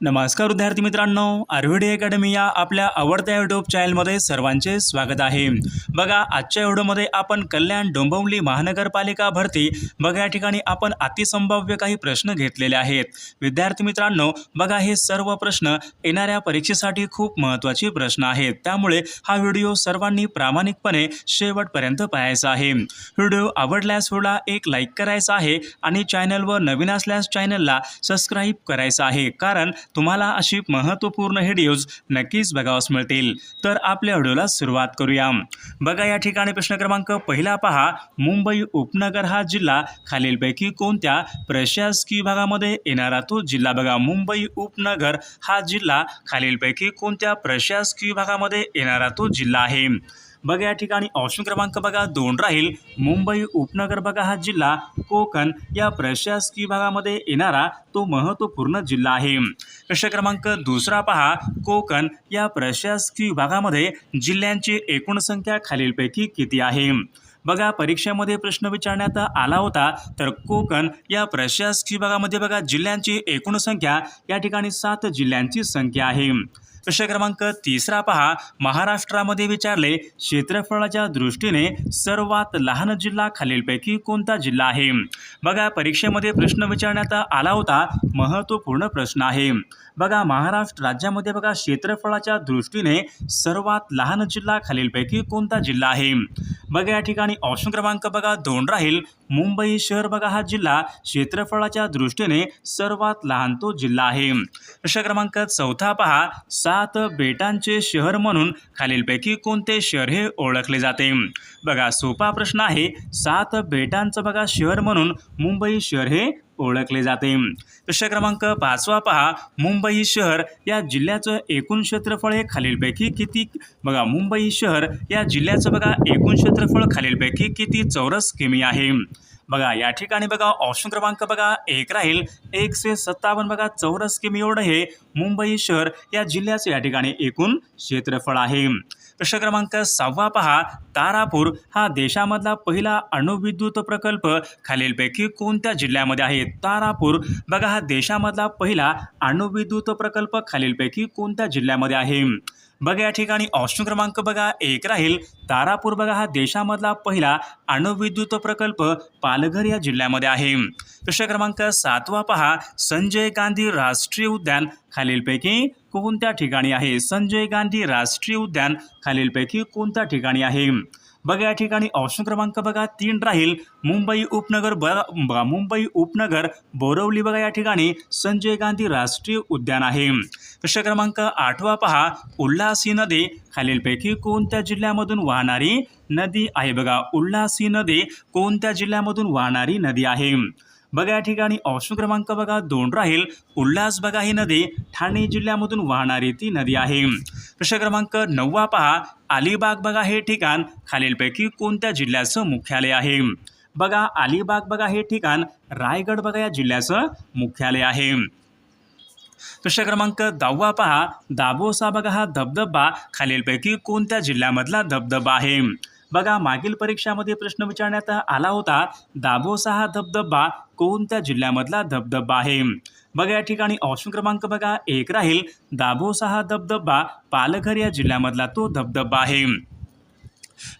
नमस्कार विद्यार्थी मित्रांनो आरव्हीडी अकॅडमी या आपल्या आवडत्या यूट्यूब चॅनलमध्ये सर्वांचे स्वागत आहे. बघा आजच्या व्हिडिओमध्ये आपण कल्याण डोंबिवली महानगरपालिका भरती बघा या ठिकाणी आपण अतिसंभाव्य काही प्रश्न घेतलेले आहेत. विद्यार्थी मित्रांनो बघा हे सर्व प्रश्न येणाऱ्या परीक्षेसाठी खूप महत्त्वाचे प्रश्न आहेत. त्यामुळे हा व्हिडिओ सर्वांनी प्रामाणिकपणे शेवटपर्यंत पाहायचा आहे. व्हिडिओ आवडल्यास व्हिडिओला एक लाईक करायचा आहे आणि चॅनलवर नवीन असल्यास चॅनलला सबस्क्राईब करायचं आहे. कारण तुम्हाला अशी महत्त्वपूर्ण व्हिडिओज नक्कीच बघावास मिळतील. तर आपल्या व्हिडिओला सुरुवात करूया. बघा या ठिकाणी प्रश्न क्रमांक पहिला पहा. मुंबई उपनगर हा जिल्हा खालीलपैकी कोणत्या प्रशासकीय विभागामध्ये येणारा तो जिल्हा? बघा मुंबई उपनगर हा जिल्हा खालीलपैकी कोणत्या प्रशासकीय विभागामध्ये येणारा तो जिल्हा आहे? बघा या ठिकाणी ऑप्शन क्रमांक बघा दोन राहील. मुंबई उपनगर बघा हा जिल्हा कोकण या प्रशासकीय भागामध्ये येणारा तो महत्त्वपूर्ण जिल्हा आहे. प्रश्न क्रमांक दुसरा पहा. कोकण या प्रशासकीय विभागामध्ये जिल्ह्यांची एकूण संख्या खालीलपैकी किती आहे? बघा परीक्षेमध्ये प्रश्न विचारण्यात आला होता तर कोकण या प्रशासकीय विभागामध्ये बघा जिल्ह्यांची एकूण संख्या या ठिकाणी सात जिल्ह्यांची संख्या आहे. प्रश्न क्रमांक तिसरा पहा. महाराष्ट्रामध्ये विचारले क्षेत्रफळाच्या दृष्टीने सर्वात लहान जिल्हा खालीलपैकी कोणता जिल्हा आहे? बघा परीक्षेमध्ये प्रश्न विचारण्यात आला होता. महत्त्वपूर्ण प्रश्न आहे. बघा महाराष्ट्र राज्यामध्ये बघा क्षेत्रफळाच्या दृष्टीने सर्वात लहान जिल्हा खालीलपैकी कोणता जिल्हा आहे? बघा या ठिकाणी ऑप्शन क्रमांक बघा दोन राहील. मुंबई शहर बघा हा जिल्हा क्षेत्रफळाच्या दृष्टीने सर्वात लहान तो जिल्हा आहे. प्रश्न क्रमांक चौथा पहा. सात बेटांचे शहर म्हणून खालीलपैकी कोणते शहर हे ओळखले जाते? बघा सोपा प्रश्न आहे. सात बेटांचं बघा शहर म्हणून मुंबई शहर हे ओळखले जाते. प्रश्न क्रमांक पाचवा पहा. मुंबई शहर या जिल्ह्याचं एकूण क्षेत्रफळ हे खालीलपैकी किती? बघा मुंबई शहर या जिल्ह्याचं बघा एकूण क्षेत्रफळ खालीलपैकी किती चौरस किमी आहे? बघा या ठिकाणी बघा ऑप्शन क्रमांक बघा एक राहील. एकशे सत्तावन्न बघा चौरस किमी एवढं हे मुंबई शहर या जिल्ह्याचं या ठिकाणी एकूण क्षेत्रफळ आहे. प्रश्न क्रमांक सहावा पहा. तारापूर हा देशामधला पहिला अणुविद्युत प्रकल्प. खालीलपैकी कोणत्या जिल्ह्यामध्ये आहे? तारापूर. बघा हा देशामधला पहिला अणुविद्युत प्रकल्प खालीलपैकी कोणत्या जिल्ह्यामध्ये आहे? बघा या ठिकाणी ऑप्शन क्रमांक बघा. एक राहील. तारापूर बघा हा देशामधला पहिला अणुविद्युत प्रकल्प पालघर या जिल्ह्यामध्ये आहे. प्रश्न क्रमांक सातवा पहा. संजय गांधी राष्ट्रीय उद्यान. खालीलपैकी कोणत्या ठिकाणी आहे? संजय गांधी राष्ट्रीय उद्यान खालीलपैकी कोणत्या ठिकाणी आहे? बघा या ठिकाणी ऑप्शन क्रमांक बघा तीन राहील. मुंबई उपनगर ब बघा मुंबई उपनगर बोरवली बघा या ठिकाणी संजय गांधी राष्ट्रीय उद्यान आहे. प्रश्न क्रमांक आठवा पहा. उल्हासी नदी खालीलपैकी कोणत्या जिल्ह्यामधून वाहणारी नदी आहे? बघा उल्हासी नदी कोणत्या जिल्ह्यामधून वाहणारी नदी आहे? बघा या ठिकाणी ऑप्शन क्रमांक बघा दोन राहील. उल्हास बघा ही नदी ठाणे जिल्ह्यामधून वाहणारी ती नदी आहे. प्रश्न क्रमांक नववा पहा. अलिबाग बघा हे ठिकाण खालीलपैकी कोणत्या जिल्ह्याचं मुख्यालय आहे? बघा अलिबाग बघा हे ठिकाण रायगड बघा या जिल्ह्याचं मुख्यालय आहे. प्रश्न क्रमांक दहावा पहा. दाबोसा बघा हा धबधबा खालीलपैकी कोणत्या जिल्ह्यामधला धबधबा आहे? बघा मागील परीक्षामध्ये प्रश्न विचारण्यात आला होता. दाबोसा हा धबधबा कोणत्या जिल्ह्यामधला धबधबा आहे? बघा या ठिकाणी ऑप्शन क्रमांक बघा. एक राहील दाभोसा हा धबधबा पालघर या जिल्ह्यामधला तो धबधबा आहे.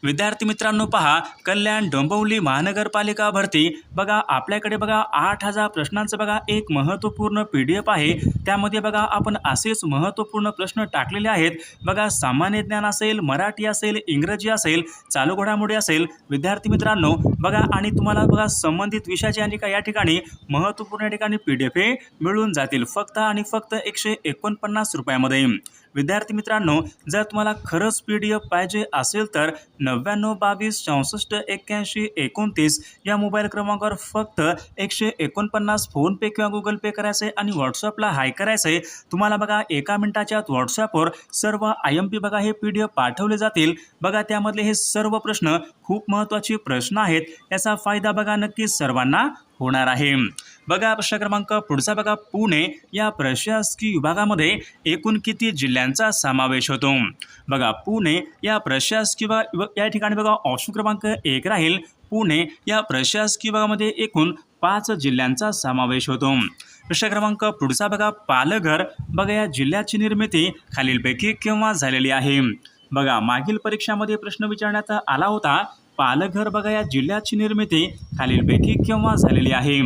विद्यार्थी मित्रांनो पहा कल्याण डोंबिवली महानगरपालिका भरती. बघा आपल्याकडे बघा आठ हजार प्रश्नांचं बघा एक महत्त्वपूर्ण पी डी एफ आहे. त्यामध्ये बघा आपण असेच महत्त्वपूर्ण प्रश्न टाकलेले आहेत. बघा सामान्य ज्ञान असेल मराठी असेल इंग्रजी असेल चालू घडामोडी असेल. विद्यार्थी मित्रांनो बघा आणि तुम्हाला बघा संबंधित विषयाचे आणि का या ठिकाणी महत्त्वपूर्ण या ठिकाणी पी डी एफ हे मिळून जातील. फक्त आणि फक्त एकशे एकोणपन्नास रुपयामध्ये. विद्यार्थी मित्रांनो जर तुम्हाला खरंच पी डी एफ पाहिजे असेल तर नव्याण्णव बावीस चौसष्ट एक्क्याऐंशी एकोणतीस या मोबाईल क्रमांकावर फक्त एकशे एकोणपन्नास फोनपे किंवा गुगल पे करायचं आहे आणि व्हॉट्सअपला हाय करायचं. आहे तुम्हाला बघा एका मिनिटाच्या आत व्हॉट्सअपवर सर्व आय एम पी बघा हे पी डी एफ पाठवले जातील. बघा त्यामधले हे सर्व प्रश्न खूप महत्त्वाचे प्रश्न आहेत. याचा फायदा बघा नक्कीच सर्वांना होणार आहे. बघा प्रश्न क्रमांक पुढचा बघा. पुणे या प्रशासकीय विभागामध्ये एकूण किती जिल्ह्यांचा समावेश होतो? बघा पुणे या प्रशासकीय या ठिकाणी बघा ऑप्शन क्रमांक एक राहील. पुणे या प्रशासकीय विभागामध्ये एकूण पाच जिल्ह्यांचा समावेश होतो. प्रश्न क्रमांक पुढचा बघा. पालघर बघा या जिल्ह्याची निर्मिती खालीलपैकी केव्हा झालेली आहे? बघा मागील परीक्षामध्ये प्रश्न विचारण्यात आला होता. पालघर बघा या जिल्ह्याची निर्मिती खालीलपैकी केव्हा झालेली आहे?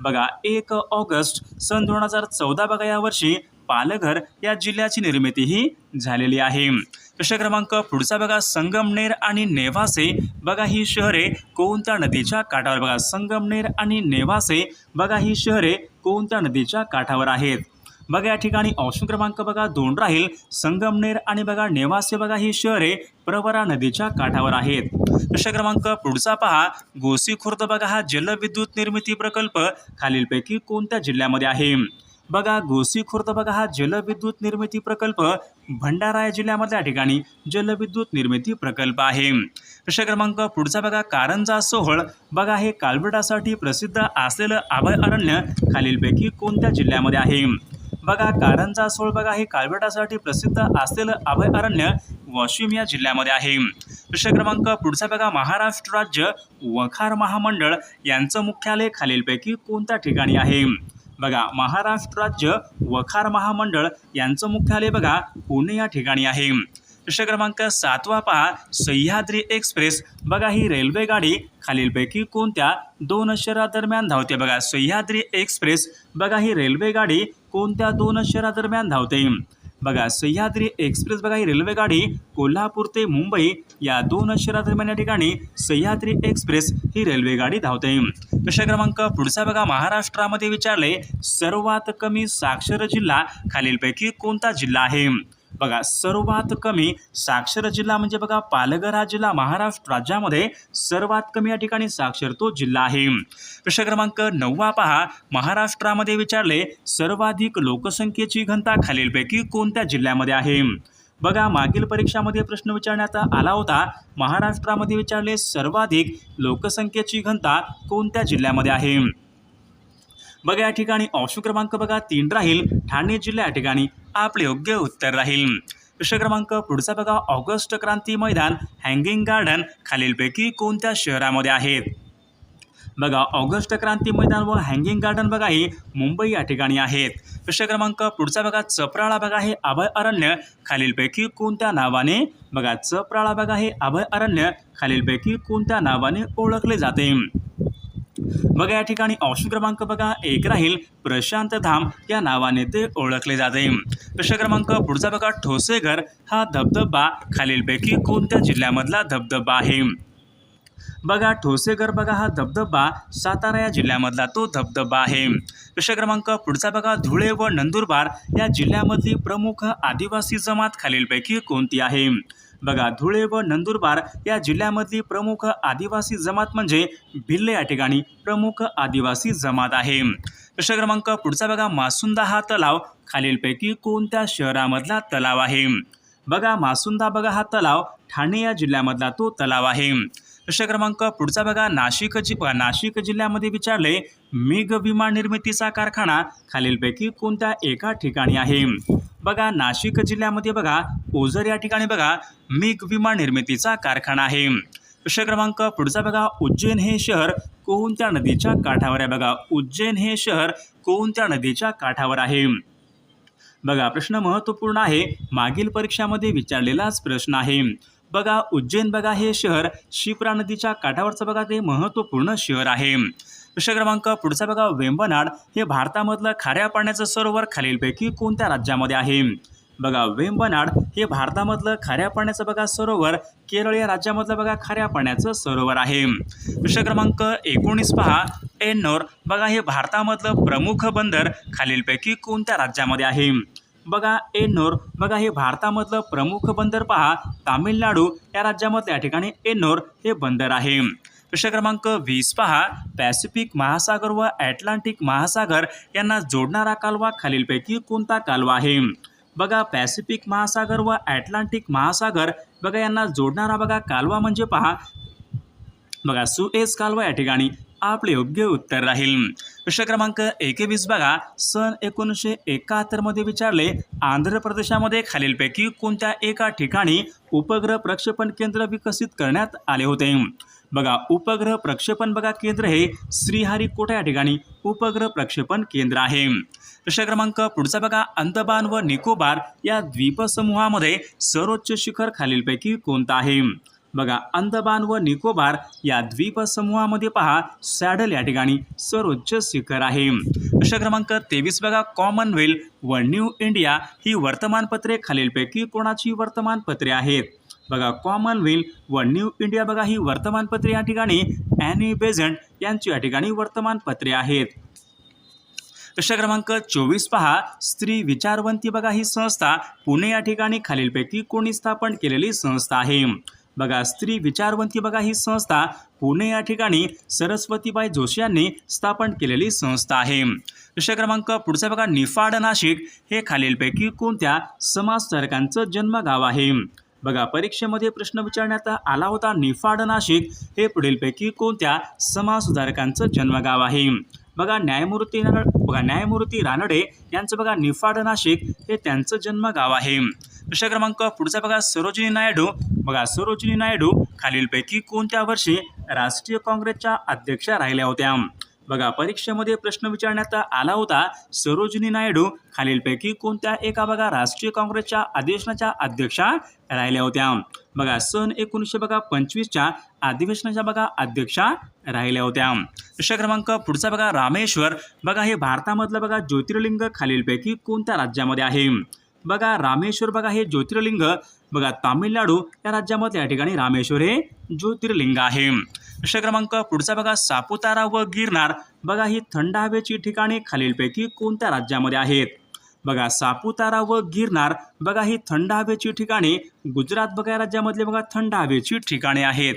बघा एक ऑगस्ट सन दोन हजार चौदा बघा या वर्षी पालघर या जिल्ह्याची निर्मिती ही झालेली आहे. प्रश्न क्रमांक पुढचा बघा संगमनेर आणि नेवासे. बघा ही शहरे कोणत्या नदीच्या काठावर? बघा संगमनेर आणि नेवासे. बघा ही शहरे कोणत्या नदीच्या काठावर आहेत? बघा या ठिकाणी ऑप्शन क्रमांक बघा दोन राहील. संगमनेर आणि बघा नेवासे बघा ही शहरे प्रवरा नदीच्या काठावर आहेत. प्रश्न क्रमांक पुढचा पहा. गोसी खुर्द बघा हा जलविद्युत निर्मिती प्रकल्प खालीलपैकी कोणत्या जिल्ह्यामध्ये आहे? बघा गोसी खुर्द बघा हा जलविद्युत निर्मिती प्रकल्प भंडारा या जिल्ह्यामधल्या ठिकाणी जलविद्युत निर्मिती प्रकल्प आहे. प्रश्न क्रमांक पुढचा बघा कारंजा सोहळ. बघा हे कालबटासाठी प्रसिद्ध असलेलं अभयारण्य खालीलपैकी कोणत्या जिल्ह्यामध्ये आहे? बघा कारंजा सोळ बघा हे काळबेटासाठी प्रसिद्ध असलेलं अभयारण्य वाशिम या जिल्ह्यामध्ये आहे. प्रश्न क्रमांक पुढचा बघा महाराष्ट्र राज्य वखार महामंडळ यांचं मुख्यालय खालीलपैकी कोणत्या ठिकाणी आहे? बघा महाराष्ट्र राज्य वखार महामंडळ यांचं मुख्यालय बघा पुणे या ठिकाणी आहे. प्रश्न क्रमांक सातवा पहा सह्याद्री एक्सप्रेस. बघा ही रेल्वे गाडी खालीलपैकी कोणत्या? दोन शहरादरम्यान धावते बघा सह्याद्री एक्सप्रेस. बघा ही रेल्वे गाडी कोणत्या दोन शहरादरम्यान धावते? बघा सह्याद्री एक्सप्रेस बघा ही रेल्वे गाडी कोल्हापूर ते मुंबई या दोन शहरादरम्यान या ठिकाणी सह्याद्री एक्सप्रेस ही रेल्वे गाडी धावते. प्रश्न क्रमांक पुढचा बघा महाराष्ट्रामध्ये विचारले सर्वात कमी साक्षर जिल्हा खालीलपैकी कोणता जिल्हा आहे? बघा सर्वात कमी साक्षर जिल्हा म्हणजे बघा पालघर हा जिल्हा महाराष्ट्र राज्यामध्ये सर्वात कमी या ठिकाणी साक्षर तो जिल्हा आहे. प्रश्न क्रमांक नववा पहा. महाराष्ट्रामध्ये विचारले सर्वाधिक लोकसंख्येची घनता खालीलपैकी कोणत्या जिल्ह्यामध्ये आहे? बघा मागील परीक्षामध्ये प्रश्न विचारण्यात आला होता. महाराष्ट्रामध्ये विचारले सर्वाधिक लोकसंख्येची घनता कोणत्या जिल्ह्यामध्ये आहे? बघा या ठिकाणी ऑप्शन क्रमांक बघा तीन राहील. ठाणे जिल्हा या ठिकाणी आपले योग्य उत्तर राहील. प्रश्न क्रमांक पुढचा बघा. August Kranti Maidan hanging garden खालीलपैकी कोणत्या शहरामध्ये आहेत बघा ऑगस्ट क्रांती मैदान व हँगिंग गार्डन बघा हे मुंबई या ठिकाणी आहेत. प्रश्न क्रमांक पुढचा बघा. चपराळा बघा हे अभय अरण्य खालीलपैकी कोणत्या नावाने? बघा चपराळा बघा हे अभय अरण्य खालीलपैकी कोणत्या नावाने ओळखले जाते? बघा या ठिकाणी ऑप्शन क्रमांक बघा. एक राहील प्रशांत धाम. या नावाने ते ओळखले जाते. प्रश्न क्रमांक पुढचा बघा. ठोसेघर हा धबधबा खालीलपैकी कोणत्या जिल्ह्यामधला धबधबा आहे? बघा ठोसेघर बघा हा धबधबा सातारा या जिल्ह्यामधला तो धबधबा आहे. प्रश्न क्रमांक पुढचा बघा. धुळे व नंदुरबार या जिल्ह्यामधली प्रमुख आदिवासी जमात खालीलपैकी कोणती आहे? बघा धुळे व नंदुरबार या जिल्ह्यामधली प्रमुख आदिवासी जमात म्हणजे भिल्ले या ठिकाणी प्रमुख आदिवासी जमात आहे. प्रश्न क्रमांक पुढचा बघा मासुंदा हा तलाव खालीलपैकी कोणत्या शहरामधला तलाव आहे? बघा मासुंदा बघा हा तलाव ठाणे या जिल्ह्यामधला तो तलाव आहे. प्रश्न क्रमांक पुढचा बघा नाशिक जि नाशिक जिल्ह्यामध्ये विचारले मेघ विमान निर्मितीचा कारखाना खालीलपैकी कोणत्या एका ठिकाणी आहे? बघा नाशिक जिल्ह्यामध्ये बघा ओझर या ठिकाणी बघा मिग विमान निर्मितीचा कारखाना आहे. प्रश्न क्रमांक पुढचा बघा उज्जैन हे शहर कोणत्या नदीच्या काठावर आहे. बघा उज्जैन हे शहर कोणत्या नदीच्या काठावर आहे. बघा प्रश्न महत्त्वपूर्ण आहे. मागील परीक्षामध्ये विचारलेलाच प्रश्न आहे. बघा उज्जैन बघा हे शहर शिप्रा नदीच्या काठावरचं बघा ते महत्त्वपूर्ण शहर आहे. प्रश्न क्रमांक पुढचा बघा वेंबनाड हे भारतामधलं खाऱ्या पाण्याचं सरोवर खालीलपैकी कोणत्या राज्यामध्ये आहे? बघा वेंबनाड हे भारतामधलं खाऱ्या पाण्याचं बघा सरोवर केरळ या राज्यामधलं बघा खाऱ्या पाण्याचं सरोवर आहे. प्रश्न क्रमांक एकोणीस पहा एन्नोर बघा हे भारतामधलं प्रमुख बंदर खालीलपैकी कोणत्या राज्यामध्ये आहे? बघा एन्नोर बघा हे भारतामधलं प्रमुख बंदर पहा तामिळनाडू या राज्यामधल्या ठिकाणी एन्नोर हे बंदर आहे. प्रश्न क्रमांक वीस पहा. पॅसिफिक महासागर व ॲटलांटिक महासागर यांना जोडणारा कालवा खालीलपैकी कोणता कालवा आहे? बघा पॅसिफिक महासागर व ॲटलांटिक महासागर बघा यांना जोडणारा बघा कालवा म्हणजे पहा. बघा सुएस कालवा या ठिकाणी आपले योग्य उत्तर राहील. प्रश्न क्रमांक एकेवीस बघा. सन एकोणीसशे एकाहत्तरमध्ये विचारले आंध्र प्रदेशामध्ये खालीलपैकी कोणत्या एका ठिकाणी उपग्रह प्रक्षेपण केंद्र विकसित करण्यात आले होते? बघा उपग्रह प्रक्षेपण बघा केंद्र हे श्रीहरिकोटा या ठिकाणी उपग्रह प्रक्षेपण केंद्र आहे? प्रश्न क्रमांक पुढचा बघा. अंदमान व निकोबार या द्वीपसमूहामध्ये सर्वोच्च शिखर खालीलपैकी कोणतं आहे? बघा अंदमान व निकोबार या द्वीपसमूहामध्ये पहा सॅडल या ठिकाणी सर्वोच्च शिखर आहे. प्रश्न क्रमांक तेवीस बघा कॉमनवेल्थ व न्यू इंडिया ही वर्तमानपत्रे खालीलपैकी कोणाची वर्तमानपत्रे आहेत? बघा कॉमनवेल्थ व न्यू इंडिया बघा ही वर्तमानपत्रे या ठिकाणी ॲनी बेझंट यांची या ठिकाणी वर्तमानपत्रे आहेत. प्रश्न क्रमांक चोवीस पहा स्त्री विचारवंती बघा ही संस्था पुणे या ठिकाणी खालीलपैकी कोणी स्थापन केलेली संस्था आहे. बघा स्त्री विचारवंती बघा ही संस्था पुणे या ठिकाणी सरस्वतीबाई जोशी यांनी स्थापन केलेली संस्था आहे. प्रश्न क्रमांक पुढचा बघा निफाड नाशिक. हे खालीलपैकी कोणत्या समाजसुधारकांचं जन्मगाव आहे? बघा परीक्षेमध्ये प्रश्न विचारण्यात आला होता निफाड नाशिक. हे पुढीलपैकी कोणत्या समाजसुधारकांचं जन्मगाव आहे? बघा न्यायमूर्ती रानड बघा न्यायमूर्ती रानडे यांचं बघा निफाड नाशिक हे त्यांचं जन्मगाव आहे. प्रश्न क्रमांक पुढचा बघा सरोजिनी नायडू. बघा सरोजिनी नायडू खालीलपैकी कोणत्या वर्षी राष्ट्रीय काँग्रेसच्या अध्यक्षा राहिल्या होत्या? बघा परीक्षेमध्ये प्रश्न विचारण्यात आला होता. सरोजिनी नायडू खालीलपैकी कोणत्या एका बघा राष्ट्रीय काँग्रेसच्या अधिवेशनाच्या अध्यक्षा राहिल्या होत्या? बघा सन एकोणीसशे बघा पंचवीसच्या अधिवेशनाच्या बघा अध्यक्षा राहिल्या होत्या. प्रश्न क्रमांक पुढचा बघा रामेश्वर. बघा हे भारतामधलं बघा ज्योतिर्लिंग खालीलपैकी कोणत्या राज्यामध्ये आहे? बघा रामेश्वर बघा हे ज्योतिर्लिंग. बघा तामिळनाडू या राज्यामध्ये या ठिकाणी रामेश्वर हे ज्योतिर्लिंग आहे. प्रश्न क्रमांक पुढचा बघा सापुतारा व गिरनार. बघा ही थंड हवेची ठिकाणे खालीलपैकी कोणत्या राज्यामध्ये आहेत? बघा सापुतारा व गिरनार. बघा ही थंड हवेची ठिकाणे. गुजरात बघा या राज्यामधले बघा थंड हवेची ठिकाणे आहेत.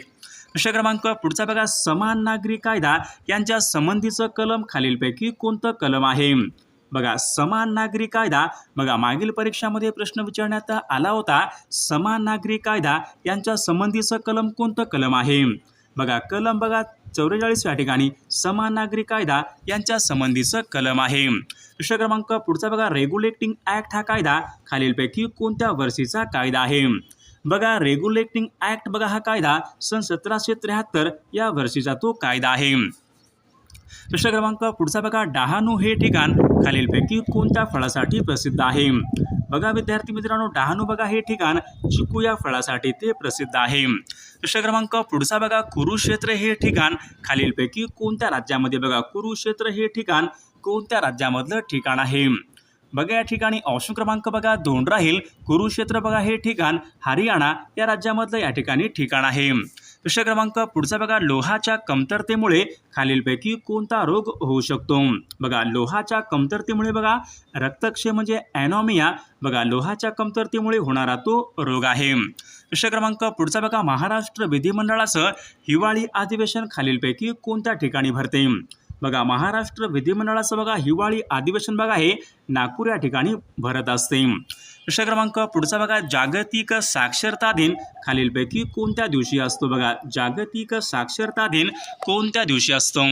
प्रश्न क्रमांक पुढचा बघा समान नागरी कायदा. यांच्या संबंधीचं कलम खालीलपैकी कोणतं कलम आहे? बघा समान नागरी कायदा बघा मागील परीक्षामध्ये प्रश्न विचारण्यात आला होता समान नागरी कायदा यांच्या संबंधीचं कलम कोणतं कलम आहे? बघा कलम बघा चौवेचाळीस या ठिकाणी समान नागरी कायदा यांच्या संबंधीचं कलम आहे. दुसरा क्रमांक पुढचा बघा रेग्युलेटिंग ॲक्ट हा कायदा खालीलपैकी कोणत्या वर्षीचा कायदा आहे? बघा रेग्युलेटिंग ॲक्ट बघा हा कायदा सन सतराशे त्र्याहत्तर या वर्षीचा तो कायदा आहे. प्रश्न क्रमांक पुढचा बघा डहाणू हे ठिकाण खालीलपैकी कोणत्या फळासाठी प्रसिद्ध आहे? बघा विद्यार्थी मित्रांनो डहाणू बघा हे ठिकाण चिकू या फळासाठी ते प्रसिद्ध आहे. प्रश्न क्रमांक पुढचा बघा कुरुक्षेत्र हे ठिकाण खालीलपैकी कोणत्या राज्यामध्ये बघा? कुरुक्षेत्र हे ठिकाण कोणत्या राज्यामधलं ठिकाण आहे? बघा या ठिकाणी ऑप्शन क्रमांक बघा दोन राहील. कुरुक्षेत्र बघा हे ठिकाण हरियाणा या राज्यामधलं या ठिकाणी ठिकाण आहे. प्रश्न क्रमांक पुढचा बघा लोहाच्या कमतरतेमुळे खालीलपैकी कोणता रोग होऊ शकतो? बघा लोहाच्या कमतरतेमुळे बघा रक्तक्षय म्हणजे ॲनॉमिया बघा लोहाच्या कमतरतेमुळे होणारा तो रोग आहे. प्रश्न क्रमांक पुढचा बघा महाराष्ट्र विधिमंडळाचं हिवाळी अधिवेशन खालीलपैकी कोणत्या ठिकाणी भरते? बघा महाराष्ट्र विधिमंडळाचं बघा हिवाळी अधिवेशन बघा हे नागपूर या ठिकाणी भरत असते. प्रश्न क्रमांक पुढचा बघा जागतिक साक्षरता दिन. खालीलपैकी कोणत्या दिवशी असतो बघा? जागतिक साक्षरता दिन कोणत्या दिवशी असतो?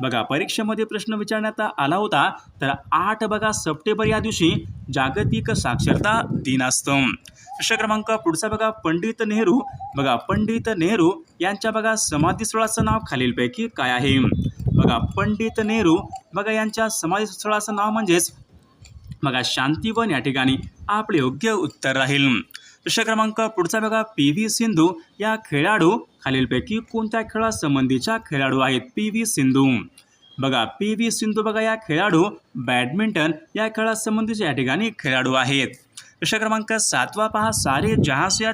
बघा परीक्षेमध्ये प्रश्न विचारण्यात आला होता तर आठ बघा सप्टेंबर या दिवशी जागतिक साक्षरता दिन असतो. प्रश्न क्रमांक पुढचा बघा पंडित नेहरू. बघा पंडित नेहरू यांच्या बघा समाधीस्थळाचं नाव खालीलपैकी काय आहे? बघा पंडित नेहरू बघा यांच्या समाधीस्थळाचं नाव म्हणजेच बघा शांतीवन या ठिकाणी आपले योग्य उत्तर राहील. प्रश्न क्रमांक पुढचा बघा पी व्ही सिंधू या खेळाडू खालीलपैकी कोणत्या खेळासंबंधीच्या खेळाडू आहेत? P V Sindhu. बघा पी व्ही सिंधू बघा या खेळाडू बॅडमिंटन या खेळासंबंधीचे या ठिकाणी खेळाडू आहेत. प्रश्न क्रमांक सातवा पहा सारे जहाँ से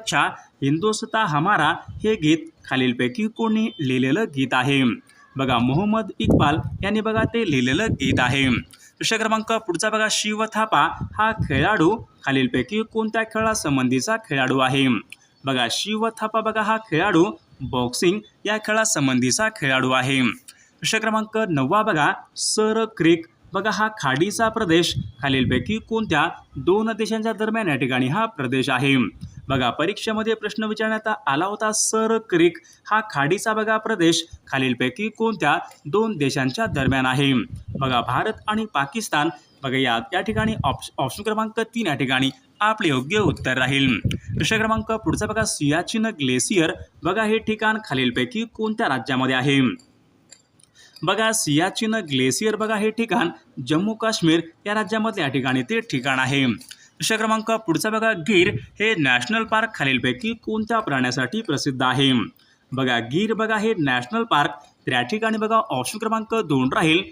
हिंदोस्ता हमारा हे गीत खालीलपैकी कोणी लिहिलेलं गीत आहे? बघा मोहम्मद इक्बाल यांनी बघा ते लिहिलेलं गीत आहे. प्रश्न क्रमांक पुढचा बघा शिव थापा हा खेळाडू खालीलपैकी कोणत्या खेळासंबंधीचा खेळाडू आहे? बघा शिव थापा बघा हा खेळाडू बॉक्सिंग या खेळासंबंधीचा खेळाडू आहे. प्रश्न क्रमांक नववा बघा सर क्रिक. बघा हा खाडीचा प्रदेश खालीलपैकी कोणत्या दोन देशांच्या दरम्यान या ठिकाणी हा प्रदेश आहे? बघा परीक्षेमध्ये प्रश्न विचारण्यात आला होता सर क्रिक. हा खाडीचा बघा प्रदेश खालीलपैकी कोणत्या दोन देशांच्या दरम्यान आहे? बघा भारत आणि पाकिस्तान. बघा या या ठिकाणी ऑप्श ऑप्शन क्रमांक तीन या ठिकाणी आपले योग्य उत्तर राहील. प्रश्न क्रमांक पुढचा बघा सियाचिन ग्लेसियर. बघा हे ठिकाण खालीलपैकी कोणत्या राज्यामध्ये आहे? बघा सियाचिन ग्लेसियर बघा हे ठिकाण जम्मू काश्मीर या राज्यामधल्या ठिकाणी ते ठिकाण आहे. प्रश्न क्रमांक पुढचा बघा गीर हे नॅशनल पार्क खालीलपैकी कोणत्या प्राण्यासाठी प्रसिद्ध आहे? बघा गीर बघा हे नॅशनल पार्क तर या ठिकाणी बघा ऑप्शन क्रमांक दोन राहील.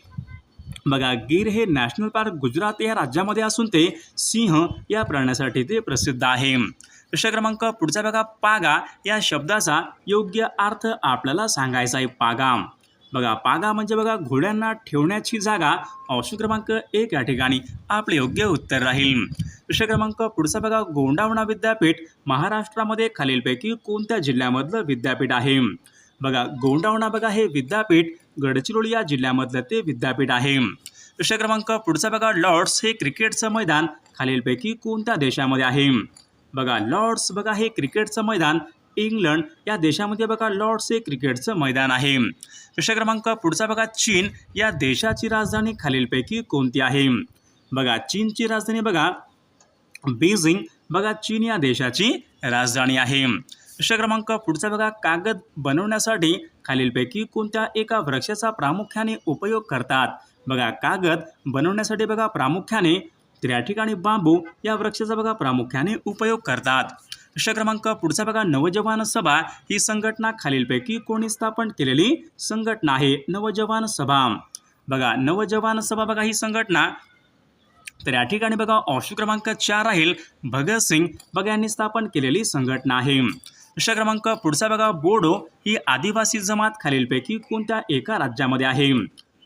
बघा गीर हे नॅशनल पार्क गुजरात या राज्यामध्ये असून ते सिंह या प्राण्यासाठी ते प्रसिद्ध आहे. प्रश्न क्रमांक पुढचा बघा पागा या शब्दाचा योग्य अर्थ आपल्याला सांगायचा आहे पागा. बघा पागा म्हणजे बघा घोड्यांना ठेवण्याची जागा ऑप्शन क्रमांक एक या ठिकाणी. आपले योग्य उत्तर राहील. प्रश्न क्रमांक पुढचा बघा गोंडावणा विद्यापीठ महाराष्ट्रामध्ये खालीलपैकी कोणत्या जिल्ह्यामधलं विद्यापीठ आहे? बघा गोंडावणा बघा हे विद्यापीठ गडचिरोली या जिल्ह्यामधलं ते विद्यापीठ आहे. प्रश्न क्रमांक पुढचा बघा लॉर्ड्स हे क्रिकेटचं मैदान खालीलपैकी कोणत्या देशामध्ये आहे? बघा लॉर्ड्स बघा हे क्रिकेटचं मैदान इंग्लंड या देशामध्ये बघा लॉर्ड्स हे क्रिकेटचं मैदान आहे. प्रश्न क्रमांक पुढचा बघा चीन या देशाची राजधानी खालीलपैकी कोणती आहे? बघा चीनची राजधानी बघा बीजिंग बघा चीन या देशाची राजधानी आहे. प्रश्न क्रमांक पुढचा बघा कागद बनवण्यासाठी खालीलपैकी कोणत्या एका वृक्षाचा प्रामुख्याने उपयोग करतात? बघा कागद बनवण्यासाठी बघा प्रामुख्याने तर या ठिकाणी बांबू या वृक्षाचा बघा प्रामुख्याने उपयोग करतात. प्रश्न क्रमांक पुढचा बघा नवजवान सभा ही संघटना खालीलपैकी कोणी स्थापन केलेली संघटना आहे? नवजवान सभा. बघा नवजवान सभा बघा ही संघटना. तर या ठिकाणी बघा ऑप्शन क्रमांक चार राहील भगतसिंग बघा यांनी स्थापन केलेली संघटना आहे. प्रश्न क्रमांक पुढचा बघा बोडो ही आदिवासी जमात खालीलपैकी कोणत्या एका राज्यामध्ये आहे?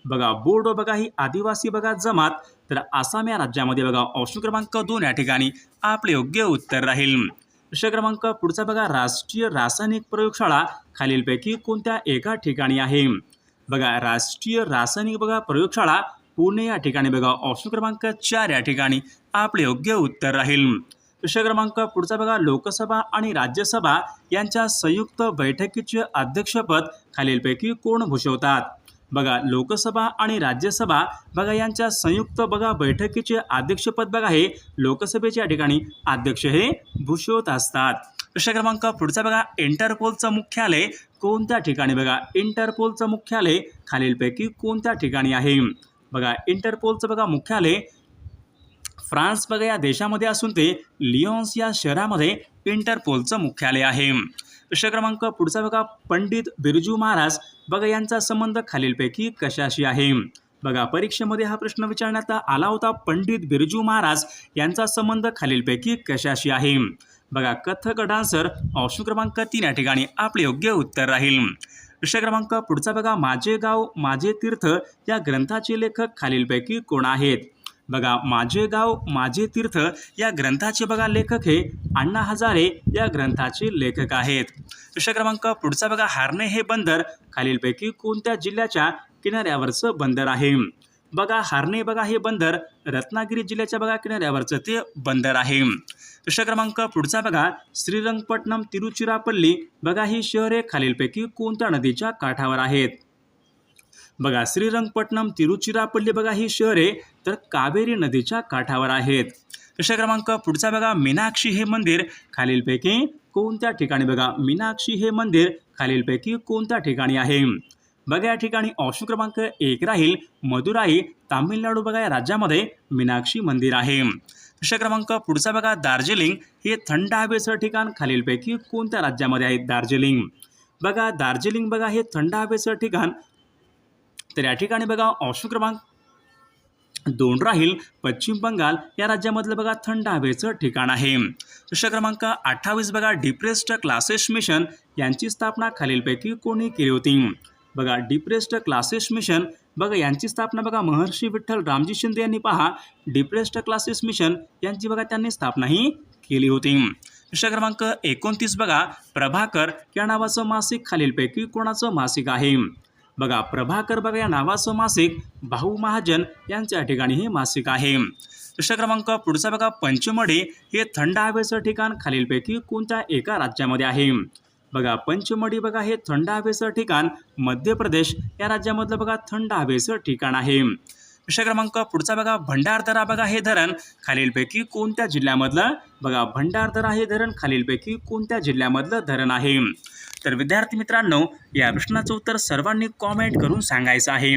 बघा बोडो बघा ही आदिवासी बघा जमात तर आसाम या राज्यामध्ये बघा ऑप्शन क्रमांक दोन या ठिकाणी आपले योग्य उत्तर राहील. प्रश्न क्रमांक पुढचा बघा राष्ट्रीय रासायनिक प्रयोगशाळा खालीलपैकी कोणत्या एका ठिकाणी आहे? बघा राष्ट्रीय रासायनिक बघा प्रयोगशाळा पुणे या ठिकाणी बघा ऑप्शन क्रमांक चार या ठिकाणी आपले योग्य उत्तर राहील. प्रश्न क्रमांक पुढचा बघा लोकसभा आणि राज्यसभा यांच्या संयुक्त बैठकीचे अध्यक्षपद खालीलपैकी कोण भूषवतात? बघा लोकसभा आणि राज्यसभा बघा यांच्या संयुक्त बघा बैठकीचे अध्यक्षपद बघा हे लोकसभेच्या ठिकाणी अध्यक्ष हे भूषवत असतात. प्रश्न क्रमांक पुढचा बघा इंटरपोलचं मुख्यालय कोणत्या ठिकाणी? बघा इंटरपोलचं मुख्यालय खालीलपैकी कोणत्या ठिकाणी आहे? बघा इंटरपोलचं बघा मुख्यालय फ्रान्स बघा या देशामध्ये असून ते लिओन्स या शहरामध्ये इंटरपोलचं मुख्यालय आहे. प्रश्न क्रमांक पुढचा बघा. पंडित बिरजू महाराज बघा यांचा संबंध खालीलपैकी कशाशी आहे? बघा परीक्षेमध्ये हा प्रश्न विचारण्यात आला होता. पंडित बिरजू महाराज यांचा संबंध खालीलपैकी कशाशी आहे? बघा कथक डान्सर ऑप्शन क्रमांक तीन या ठिकाणी आपले योग्य उत्तर राहील. प्रश्न क्रमांक पुढचा बघा. माझे गाव माझे तीर्थ या ग्रंथाचे लेखक खालीलपैकी कोण आहेत? बघा माझे गाव माझे तीर्थ या ग्रंथाचे बघा लेखक हे अण्णा हजारे या ग्रंथाचे लेखक आहेत. प्रश्न क्रमांक पुढचा बघा हारणे हे बंदर. खालीलपैकी कोणत्या जिल्ह्याच्या किनाऱ्यावरचं बंदर आहे? बघा हारणे बघा हे बंदर. रत्नागिरी जिल्ह्याच्या बघा किनाऱ्यावरचं ते बंदर आहे. प्रश्न क्रमांक पुढचा बघा श्रीरंगपट्टणम तिरुचिरापल्ली. बघा ही शहरे खालीलपैकी कोणत्या नदीच्या काठावर आहेत? बघा श्रीरंगपट्टणम तिरुचिरापल्ली बघा ही शहरे तर कावेरी नदीच्या काठावर आहेत. प्रश्न क्रमांक? पुढचा बघा मीनाक्षी हे मंदिर खालीलपैकी कोणत्या ठिकाणी बघा? मीनाक्षी हे मंदिर खालीलपैकी कोणत्या ठिकाणी आहे? बघा या ठिकाणी ऑप्शन क्रमांक एक राहील मदुराई तामिळनाडू बघा या राज्यामध्ये मीनाक्षी मंदिर आहे. प्रश्न क्रमांक? पुढचा बघा दार्जिलिंग हे थंड हवेचं ठिकाण खालीलपैकी कोणत्या राज्यामध्ये आहे? दार्जिलिंग. बघा दार्जिलिंग बघा हे थंड हवेचं ठिकाण तर या ठिकाणी बघा ऑप्शन क्रमांक दोन राहील. पश्चिम बंगाल या राज्यामधलं बघा थंड हवेचं ठिकाण आहे. प्रश्न क्रमांक अठ्ठावीस बघा डिप्रेस्ड क्लासेस मिशन यांची स्थापना खालीलपैकी कोणी केली होती? बघा डिप्रेस्ड क्लासेस मिशन बघा यांची स्थापना बघा महर्षी विठ्ठल रामजी शिंदे यांनी पहा. डिप्रेस्ड क्लासेस मिशन यांची बघा त्यांनी स्थापनाही केली होती. प्रश्न क्रमांक एकोणतीस बघा प्रभाकर या नावाचं मासिक खालीलपैकी कोणाचं मासिक आहे? बघा प्रभाकर बघा या नावाचं मासिक भाऊ महाजन यांच्या ठिकाणी हे मासिक आहे. प्रश्न क्रमांक पुढचा बघा पंचमढी. हे थंड हवेचं ठिकाण खालीलपैकी कोणत्या एका राज्यामध्ये आहे? बघा पंचमढी बघा हे थंड हवेचं ठिकाण मध्य प्रदेश या राज्यामधलं बघा थंड हवेचं ठिकाण आहे. प्रश्न क्रमांक पुढचा बघा भंडारदरा बघा हे धरण खालीलपैकी कोणत्या जिल्ह्यामधलं? बघा भंडारदरा हे धरण खालीलपैकी कोणत्या जिल्ह्यामधलं धरण आहे? तर विद्यार्थी मित्रांनो या प्रश्नाचं उत्तर सर्वांनी कॉमेंट करून सांगायचं आहे.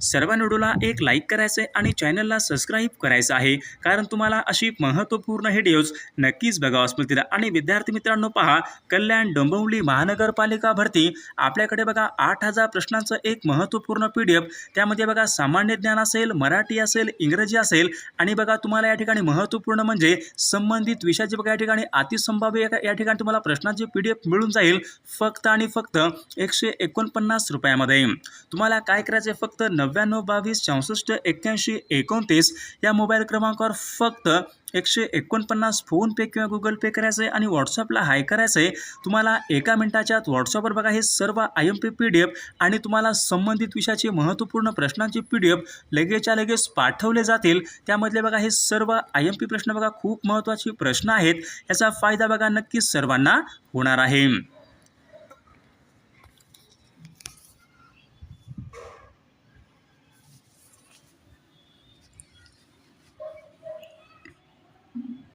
सर्व व्हिडिओला एक लाईक करायचं आहे आणि चॅनलला सबस्क्राईब करायचं आहे. कारण तुम्हाला अशी महत्त्वपूर्ण व्हिडिओज नक्कीच बघावास मिळतील. आणि विद्यार्थी मित्रांनो पहा कल्याण डोंबिवली महानगरपालिका भरती. आपल्याकडे बघा आठ हजार प्रश्नांचं एक महत्त्वपूर्ण पी डी एफ त्यामध्ये बघा सामान्य ज्ञान असेल मराठी असेल इंग्रजी असेल. आणि बघा तुम्हाला या ठिकाणी महत्त्वपूर्ण म्हणजे संबंधित विषयाचे बघा या ठिकाणी अतिसंभाव्य या- या ठिकाणी तुम्हाला प्रश्नांची पी डी एफ मिळून जाईल. फ फक्त आणि फक्त एकशे एकोणपन्नास रुपयामध्ये. तुम्हाला काय करायचं आहे फक्त नव्याण्णव बावीस चौसष्ट एक्क्याऐंशी एकोणतीस या मोबाईल क्रमांकावर फक्त एकशे एकोणपन्नास फोनपे किंवा गुगल पे करायचं आहे आणि व्हॉट्सअपला हाय करायचं आहे तुम्हाला एका मिनिटाच्या आत व्हॉट्सअपवर बघा हे सर्व I M P P D F आणि तुम्हाला संबंधित विषयाची महत्त्वपूर्ण प्रश्नांची पी डी एफ लगेचच्या लगेच पाठवले जातील. त्यामधले बघा हे सर्व आय एम पी प्रश्न बघा खूप महत्त्वाचे प्रश्न आहेत. याचा फायदा बघा नक्कीच सर्वांना होणार आहे.